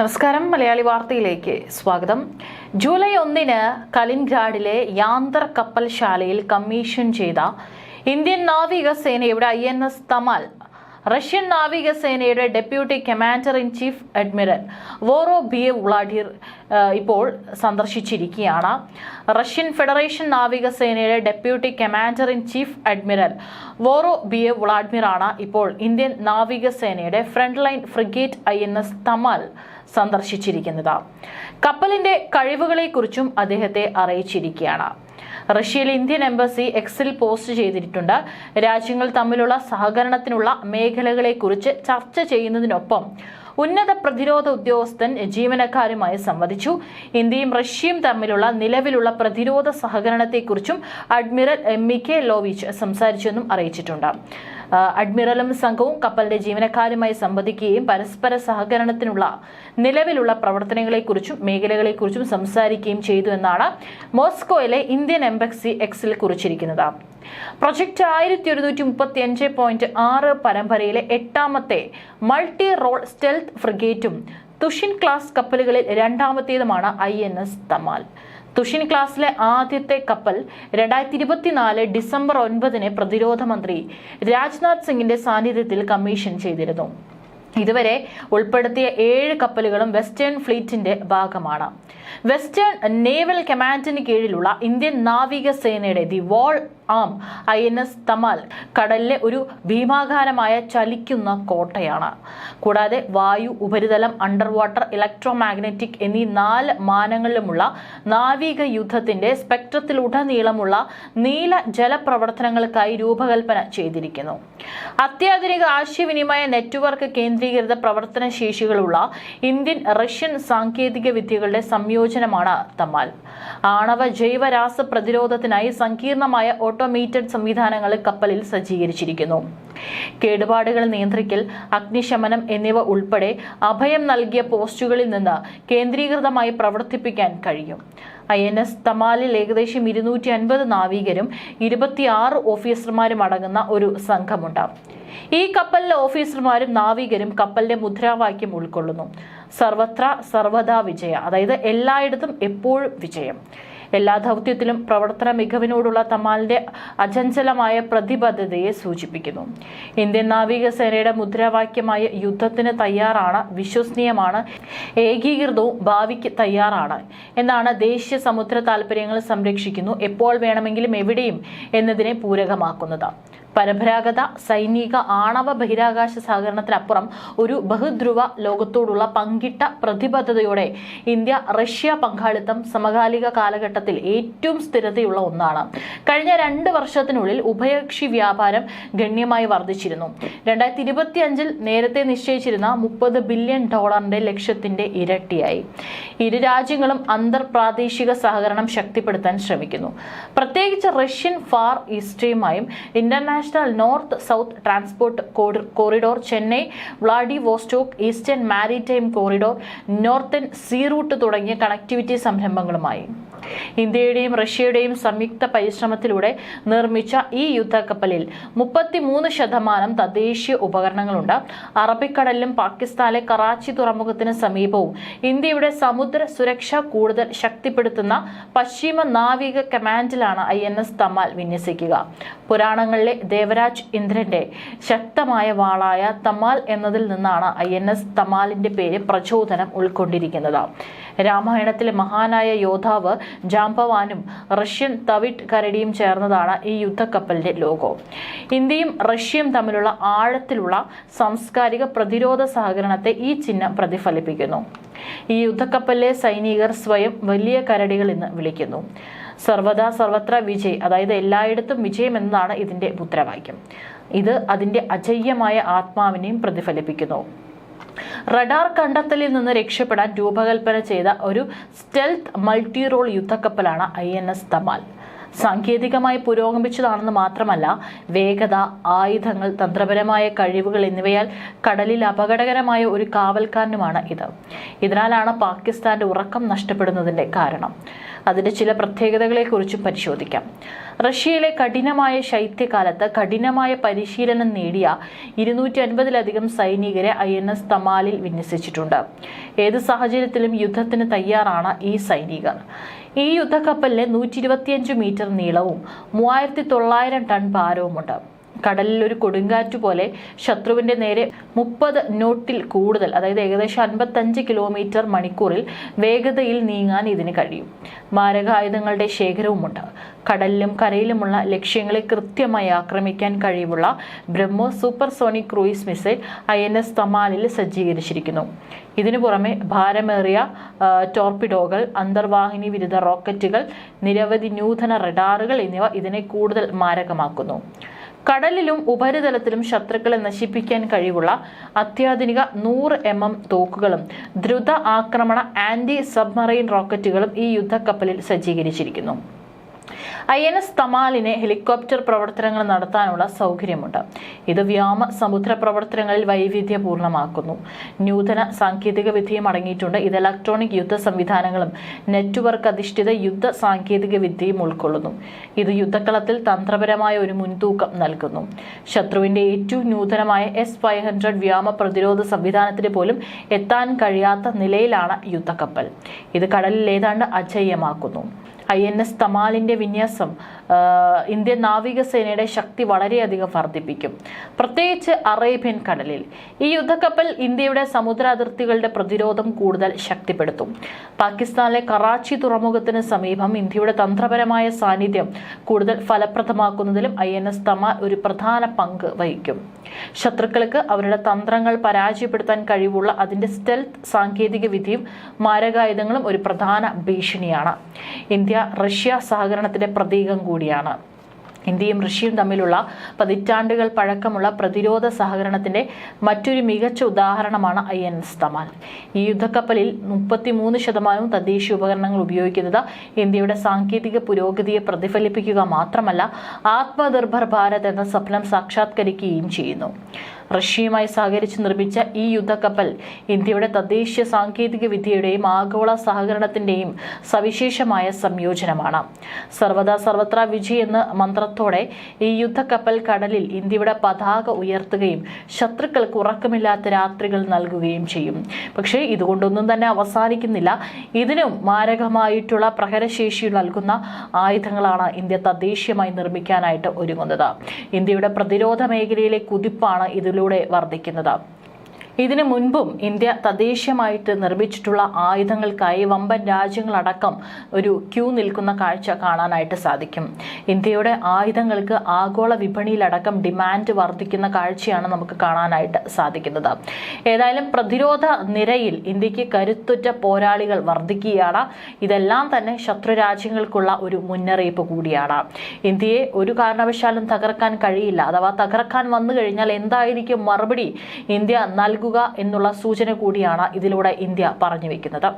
നമസ്കാരം. മലയാളി വാർത്തയിലേക്ക് സ്വാഗതം. ജൂലൈ ഒന്നിന് കലിൻഗ്രാഡിലെ യാന്ത്ര കപ്പൽശാലയിൽ കമ്മീഷൻ ചെയ്ത ഇന്ത്യൻ നാവികസേനയുടെ I N S Tamal Russian നാവികസേനയുടെ deputy commander in chief admiral Vorobyev Vladimir ഇപ്പോൾ സന്ദർശിച്ചിരിക്കുകയാണ്. റഷ്യൻ ഫെഡറേഷൻ നാവികസേനയുടെ deputy commander in chief admiral Vorobyev ഉളാഡ്മിറാണ് ഇപ്പോൾ ഇന്ത്യൻ നാവികസേനയുടെ front line frigate I N S Tamal. സന്ദർശിച്ചിരിക്കുന്നത്. കപ്പലിന്റെ കഴിവുകളെക്കുറിച്ചും അദ്ദേഹത്തെ അറിയിച്ചിരിക്കുകയാണ്. റഷ്യയിലെ ഇന്ത്യൻ എംബസി എക്സിൽ പോസ്റ്റ് ചെയ്തിട്ടുണ്ട്. രാജ്യങ്ങൾ തമ്മിലുള്ള സഹകരണത്തിനുള്ള മേഖലകളെക്കുറിച്ച് ചർച്ച ചെയ്യുന്നതിനൊപ്പം ഉന്നത പ്രതിരോധ ഉദ്യോഗസ്ഥൻ ജീവനക്കാരുമായി സംവദിച്ചു. ഇന്ത്യയും റഷ്യയും തമ്മിലുള്ള നിലവിലുള്ള പ്രതിരോധ സഹകരണത്തെക്കുറിച്ചും അഡ്മിറൽ എം ഇ കെ ലോവിച്ച് സംസാരിച്ചെന്നും അറിയിച്ചിട്ടുണ്ട്. അഡ്മിറലും സംഘവും കപ്പലിന്റെ ജീവനക്കാരുമായി സംവദിക്കുകയും പരസ്പര സഹകരണത്തിനുള്ള നിലവിലുള്ള പ്രവർത്തനങ്ങളെക്കുറിച്ചും മേഖലകളെക്കുറിച്ചും സംസാരിക്കുകയും ചെയ്തു എന്നാണ് മോസ്കോയിലെ ഇന്ത്യൻ എംബസി എക്സിൽ കുറിച്ചിരിക്കുന്നത്. പ്രൊജക്ട് ആയിരത്തി ഒരുന്നൂറ്റി മുപ്പത്തി അഞ്ച് പോയിന്റ് ആറ് പരമ്പരയിലെ എട്ടാമത്തെ മൾട്ടി റോൾ സ്റ്റെൽത്ത് ഫ്രിഗേറ്റും തുഷിൻ ക്ലാസ് കപ്പലുകളിൽ രണ്ടാമത്തേതുമാണ് I N S Tamal. Tushil ക്ലാസ്സിലെ ആദ്യത്തെ കപ്പൽ രണ്ടായിരത്തി ഇരുപത്തിനാല് ഡിസംബർ ഒൻപതിന് പ്രതിരോധ മന്ത്രി രാജ്നാഥ് സിംഗിന്റെ സാന്നിധ്യത്തിൽ കമ്മീഷൻ ചെയ്തിരുന്നു. ഇതുവരെ ഉൾപ്പെടുത്തിയ ഏഴ് കപ്പലുകളും വെസ്റ്റേൺ ഫ്ലീറ്റിന്റെ ഭാഗമാണ്. വെസ്റ്റേൺ നേവൽ കമാൻഡിന് കീഴിലുള്ള ഇന്ത്യൻ നാവികസേനയുടെ the wall arm I N S Tamal കടലിലെ ഒരു ഭീമാകാരമായ ചലിക്കുന്ന കോട്ടയാണ്. കൂടാതെ വായു ഉപരിതലം അണ്ടർ വാട്ടർ ഇലക്ട്രോ മാഗ്നറ്റിക് എന്നീ നാല് മാനങ്ങളിലുമുള്ള നാവിക യുദ്ധത്തിന്റെ സ്പെക്ട്രത്തിലുടനീളമുള്ള നീല ജലപ്രവർത്തനങ്ങൾക്കായി രൂപകൽപ്പന ചെയ്തിരിക്കുന്നു. അത്യാധുനിക ആശയവിനിമയ നെറ്റ്വർക്ക് കേന്ദ്രീകൃത പ്രവർത്തന ശേഷികളുള്ള ഇന്ത്യൻ റഷ്യൻ സാങ്കേതിക വിദ്യകളുടെ സംയോജനമാണ് തമാൽ ആണവ ജൈവരാസ പ്രതിരോധത്തിനായി സങ്കീർണമായ ഓട്ടോമേറ്റഡ് സംവിധാനങ്ങൾ കപ്പലിൽ സജ്ജീകരിച്ചിരിക്കുന്നു. കേടുപാടുകൾ നിയന്ത്രിക്കൽ അഗ്നിശമനം എന്നിവ ഉൾപ്പെടെ അഭയം നൽകിയ പോസ്റ്റുകളിൽ നിന്ന് കേന്ദ്രീകൃതമായി പ്രവർത്തിപ്പിക്കാൻ കഴിയും. ഐ എൻ എസ് തമാലിൽ ഏകദേശം ഇരുന്നൂറ്റി അൻപത് നാവികരും ഇരുപത്തിയാറ് ഓഫീസർമാരും അടങ്ങുന്ന ഒരു സംഘമുണ്ട്. ഈ കപ്പലിലെ ഓഫീസർമാരും നാവികരും കപ്പലിന്റെ മുദ്രാവാക്യം ഉൾക്കൊള്ളുന്നു. സർവത്ര സർവദാ വിജയ. അതായത് എല്ലായിടത്തും എപ്പോഴും വിജയം. എല്ലാ ദൗത്യത്തിലും പ്രവർത്തന മികവിനോടുള്ള തമാലിന്റെ അചഞ്ചലമായ പ്രതിബദ്ധതയെ സൂചിപ്പിക്കുന്നു. ഇന്ത്യൻ നാവികസേനയുടെ മുദ്രാവാക്യമായ യുദ്ധത്തിന് തയ്യാറാണ് വിശ്വസനീയമാണ് ഏകീകൃതവും ഭാവിക്ക് തയ്യാറാണ് എന്നാണ് ദേശീയ സമുദ്ര താല്പര്യങ്ങൾ സംരക്ഷിക്കുന്നു എപ്പോൾ വേണമെങ്കിലും എവിടെയും എന്നതിനെ പൂരകമാക്കുന്നത്. പരമ്പരാഗത സൈനിക ആണവ ബഹിരാകാശ സഹകരണത്തിനപ്പുറം ഒരു ബഹുധ്രുവ ലോകത്തോടുള്ള പങ്കിട്ട പ്രതിബദ്ധതയോടെ ഇന്ത്യ റഷ്യ പങ്കാളിത്തം സമകാലിക കാലഘട്ടത്തിൽ ഏറ്റവും സ്ഥിരതയുള്ള ഒന്നാണ്. കഴിഞ്ഞ രണ്ട് വർഷത്തിനുള്ളിൽ ഉഭയകക്ഷി വ്യാപാരം ഗണ്യമായി വർദ്ധിച്ചിരുന്നു. രണ്ടായിരത്തി ഇരുപത്തി അഞ്ചിൽ നേരത്തെ നിശ്ചയിച്ചിരുന്ന മുപ്പത് ബില്യൺ ഡോളറിന്റെ ലക്ഷ്യത്തിന്റെ ഇരട്ടിയായി. ഇരു രാജ്യങ്ങളും അന്തർ പ്രാദേശിക സഹകരണം ശക്തിപ്പെടുത്താൻ ശ്രമിക്കുന്നു. പ്രത്യേകിച്ച് Russian far ഈസ്റ്റുമായും international north south transport corridor Chennai Vladivostok eastern maritime corridor northern sea route തുടങ്ങിയ കണക്ടിവിറ്റി സംരംഭങ്ങളുമായി. ഇന്ത്യയുടെയും റഷ്യയുടെയും സംയുക്ത പരിശ്രമത്തിലൂടെ നിർമ്മിച്ച ഈ യുദ്ധക്കപ്പലിൽ മുപ്പത്തിമൂന്ന് ശതമാനം തദ്ദേശീയ ഉപകരണങ്ങളുണ്ട്. അറബിക്കടലിലും പാകിസ്ഥാനിലെ കറാച്ചി തുറമുഖത്തിന് സമീപവും ഇന്ത്യയുടെ സമുദ്ര സുരക്ഷ കൂടുതൽ ശക്തിപ്പെടുത്തുന്ന പശ്ചിമ നാവിക കമാൻഡിലാണ് ഐ എൻ എസ് തമാൽ വിന്യസിക്കുക. പുരാണങ്ങളിലെ ദേവരാജ് ഇന്ദ്രന്റെ ശക്തമായ വാളായ തമാൽ എന്നതിൽ നിന്നാണ് ഐ എൻ എസ് തമാലിന്റെ പേര് പ്രചോദനം ഉൾക്കൊണ്ടിരിക്കുന്നത്. രാമായണത്തിലെ മഹാനായ യോദ്ധാവ് ജാംബവാനും റഷ്യൻ തവിട്ട് കരടിയും ചേർന്നതാണ് ഈ യുദ്ധക്കപ്പലിന്റെ ലോഗോ ഇന്ത്യയും റഷ്യയും തമ്മിലുള്ള ആഴത്തിലുള്ള സാംസ്കാരിക പ്രതിരോധ സഹകരണത്തെ ഈ ചിഹ്നം പ്രതിഫലിപ്പിക്കുന്നു. ഈ യുദ്ധക്കപ്പലിലെ സൈനികർ സ്വയം വലിയ കരടികൾ എന്ന് വിളിക്കുന്നു. സർവദാ സർവത്ര വിജയ് അതായത് എല്ലായിടത്തും വിജയം എന്നതാണ് ഇതിന്റെ മുദ്രാവാക്യം. ഇത് അതിന്റെ അജയ്യമായ ആത്മാവിനെയും പ്രതിഫലിപ്പിക്കുന്നു. റഡാർ കണ്ടെത്തലിൽ നിന്ന് രക്ഷപ്പെടാൻ രൂപകൽപ്പന ചെയ്ത ഒരു സ്റ്റെൽത്ത് മൾട്ടി റോൾ യുദ്ധക്കപ്പലാണ് ഐ എൻ എസ് തമാൽ. സാങ്കേതികമായി പുരോഗമിച്ചതാണെന്ന് മാത്രമല്ല വേഗത ആയുധങ്ങൾ തന്ത്രപരമായ കഴിവുകൾ എന്നിവയാൽ കടലിൽ അപകടകരമായ ഒരു കാവൽക്കാരനുമാണ് ഇത്. ഇതിനാലാണ് പാകിസ്ഥാന്റെ ഉറക്കം നഷ്ടപ്പെടുന്നതിന്റെ കാരണം. അതിന്റെ ചില പ്രത്യേകതകളെക്കുറിച്ചും പരിശോധിക്കാം. റഷ്യയിലെ കഠിനമായ ശൈത്യകാലത്ത് കഠിനമായ പരിശീലനം നേടിയ ഇരുന്നൂറ്റി അൻപതിലധികം സൈനികരെ ഐ എൻ എസ് തമാലിൽ വിന്യസിച്ചിട്ടുണ്ട്. ഏത് സാഹചര്യത്തിലും യുദ്ധത്തിന് തയ്യാറാണ് ഈ സൈനികർ. ഈ യുദ്ധക്കപ്പലിന് നൂറ്റി ഇരുപത്തിയഞ്ച് മീറ്റർ നീളവും മൂവായിരത്തി തൊള്ളായിരം ടൺ ഭാരവുമുണ്ട്. കടലിൽ ഒരു കൊടുങ്കാറ്റ് പോലെ ശത്രുവിന്റെ നേരെ മുപ്പത് നോട്ടിൽ കൂടുതൽ അതായത് ഏകദേശം അൻപത്തഞ്ച് കിലോമീറ്റർ മണിക്കൂറിൽ വേഗതയിൽ നീങ്ങാൻ ഇതിന് കഴിയും. മാരകായുധങ്ങളുടെ ശേഖരവുമുണ്ട്. കടലിലും കരയിലുമുള്ള ലക്ഷ്യങ്ങളെ കൃത്യമായി ആക്രമിക്കാൻ കഴിവുള്ള Brahmos supersonic cruise missile I N S തമാലിൽ സജ്ജീകരിച്ചിരിക്കുന്നു. ഇതിനു പുറമെ ഭാരമേറിയ ടോർപിഡോകൾ അന്തർവാഹിനി വിരുദ്ധ റോക്കറ്റുകൾ നിരവധി നൂതന റഡാറുകൾ എന്നിവ ഇതിനെ കൂടുതൽ മാരകമാക്കുന്നു. കടലിലും ഉപരിതലത്തിലും ശത്രുക്കളെ നശിപ്പിക്കാൻ കഴിവുള്ള അത്യാധുനിക നൂറ് എം എം തോക്കുകളും ദ്രുത ആക്രമണ ആന്റി സബ്മറൈൻ റോക്കറ്റുകളും ഈ യുദ്ധക്കപ്പലിൽ സജ്ജീകരിച്ചിരിക്കുന്നു. ഐ എൻ എസ് തമാലിന് ഹെലികോപ്റ്റർ പ്രവർത്തനങ്ങൾ നടത്താനുള്ള സൗകര്യമുണ്ട്. ഇത് വ്യോമ സമുദ്ര പ്രവർത്തനങ്ങളിൽ വൈവിധ്യപൂർണമാക്കുന്നു നൂതന സാങ്കേതിക വിദ്യയും അടങ്ങിയിട്ടുണ്ട്. ഇത് ഇലക്ട്രോണിക് യുദ്ധ സംവിധാനങ്ങളും നെറ്റ്വർക്ക് അധിഷ്ഠിത യുദ്ധ സാങ്കേതിക വിദ്യയും ഉൾക്കൊള്ളുന്നു. ഇത് യുദ്ധക്കളത്തിൽ തന്ത്രപരമായ ഒരു മുൻതൂക്കം നൽകുന്നു. ശത്രുവിന്റെ ഏറ്റവും നൂതനമായ എസ് ഫൈവ് ഹൺഡ്രഡ് വ്യോമ പ്രതിരോധ സംവിധാനത്തിന് പോലും എത്താൻ കഴിയാത്ത നിലയിലാണ് യുദ്ധക്കപ്പൽ. ഇത് കടലിൽ ഏതാണ്ട് അജയ്യമാക്കുന്നു ഐ എൻ എസ് തമാലിന്റെ വിന്യാസം ഇന്ത്യൻ നാവികസേനയുടെ ശക്തി വളരെയധികം വർദ്ധിപ്പിക്കും. പ്രത്യേകിച്ച് അറേബ്യൻ കടലിൽ. ഈ യുദ്ധക്കപ്പൽ ഇന്ത്യയുടെ സമുദ്ര അതിർത്തികളുടെ പ്രതിരോധം കൂടുതൽ ശക്തിപ്പെടുത്തും. പാകിസ്ഥാനിലെ കറാച്ചി തുറമുഖത്തിന് സമീപം ഇന്ത്യയുടെ തന്ത്രപരമായ സാന്നിധ്യം കൂടുതൽ ഫലപ്രദമാക്കുന്നതിലും ഐ എൻ എസ് തമാൽ ഒരു പ്രധാന പങ്ക് വഹിക്കും. ശത്രുക്കൾക്ക് അവരുടെ തന്ത്രങ്ങൾ പരാജയപ്പെടുത്താൻ കഴിവുള്ള അതിന്റെ സ്റ്റെൽത്ത് സാങ്കേതിക വിദ്യയും മാരകായുധങ്ങളും ഒരു പ്രധാന ഭീഷണിയാണ്. ഇന്ത്യ റഷ്യ സഹകരണത്തിന്റെ പ്രതീകം കൂടിയാണ്. ഇന്ത്യയും റഷ്യയും തമ്മിലുള്ള പതിറ്റാണ്ടുകൾ പഴക്കമുള്ള പ്രതിരോധ സഹകരണത്തിന്റെ മറ്റൊരു മികച്ച ഉദാഹരണമാണ് ഐ എൻ എസ് തമാൽ ഈ യുദ്ധക്കപ്പലിൽ മുപ്പത്തിമൂന്ന് ശതമാനവും തദ്ദേശീയ ഉപകരണങ്ങൾ ഉപയോഗിക്കുന്നത് ഇന്ത്യയുടെ സാങ്കേതിക പുരോഗതിയെ പ്രതിഫലിപ്പിക്കുക മാത്രമല്ല ആത്മനിർഭർ ഭാരത് എന്ന സ്വപ്നം സാക്ഷാത്കരിക്കുകയും ചെയ്യുന്നു. റഷ്യയുമായി സഹകരിച്ച് നിർമ്മിച്ച ഈ യുദ്ധക്കപ്പൽ ഇന്ത്യയുടെ തദ്ദേശീയ സാങ്കേതിക വിദ്യയുടെയും ആഗോള സഹകരണത്തിന്റെയും സവിശേഷമായ സംയോജനമാണ്. സർവദാ സർവത്ര വിജയ് എന്ന മന്ത്രത്തോടെ ഈ യുദ്ധക്കപ്പൽ കടലിൽ ഇന്ത്യയുടെ പതാക ഉയർത്തുകയും ശത്രുക്കൾക്ക് ഉറക്കമില്ലാത്ത രാത്രികൾ നൽകുകയും ചെയ്യും. പക്ഷേ ഇതുകൊണ്ടൊന്നും തന്നെ അവസാനിക്കുന്നില്ല. ഇതിനും മാരകമായിട്ടുള്ള പ്രഹരശേഷി നൽകുന്ന ആയുധങ്ങളാണ് ഇന്ത്യ തദ്ദേശീയമായി നിർമ്മിക്കാനായിട്ട് ഒരുങ്ങുന്നത്. ഇന്ത്യയുടെ പ്രതിരോധ മേഖലയിലെ കുതിപ്പാണ് ഇതിലൂടെ വർദ്ധിക്കുന്നത്. ഇതിനു മുൻപും ഇന്ത്യ തദ്ദേശീയമായിട്ട് നിർമ്മിച്ചിട്ടുള്ള ആയുധങ്ങൾക്കായി വമ്പൻ രാജ്യങ്ങളടക്കം ഒരു ക്യൂ നിൽക്കുന്ന കാഴ്ച കാണാനായിട്ട് സാധിക്കും. ഇന്ത്യയുടെ ആയുധങ്ങൾക്ക് ആഗോള വിപണിയിലടക്കം ഡിമാൻഡ് വർദ്ധിക്കുന്ന കാഴ്ചയാണ് നമുക്ക് കാണാനായിട്ട് സാധിക്കുന്നത്. ഏതായാലും പ്രതിരോധ നിരയിൽ ഇന്ത്യയ്ക്ക് കരുത്തുറ്റ പോരാളികൾ വർദ്ധിക്കുകയാണ്. ഇതെല്ലാം തന്നെ ശത്രു രാജ്യങ്ങൾക്കുള്ള ഒരു മുന്നറിയിപ്പ് കൂടിയാണ്. ഇന്ത്യയെ ഒരു കാരണവശാലും തകർക്കാൻ കഴിയില്ല. അഥവാ തകർക്കാൻ വന്നു കഴിഞ്ഞാൽ എന്തായിരിക്കും മറുപടി? ഇന്ത്യ നൽകുക എന്നുള്ള സൂചന കൂടിയാണ് ഇതിലൂടെ ഇന്ത്യ പറഞ്ഞു വെക്കുന്നത്.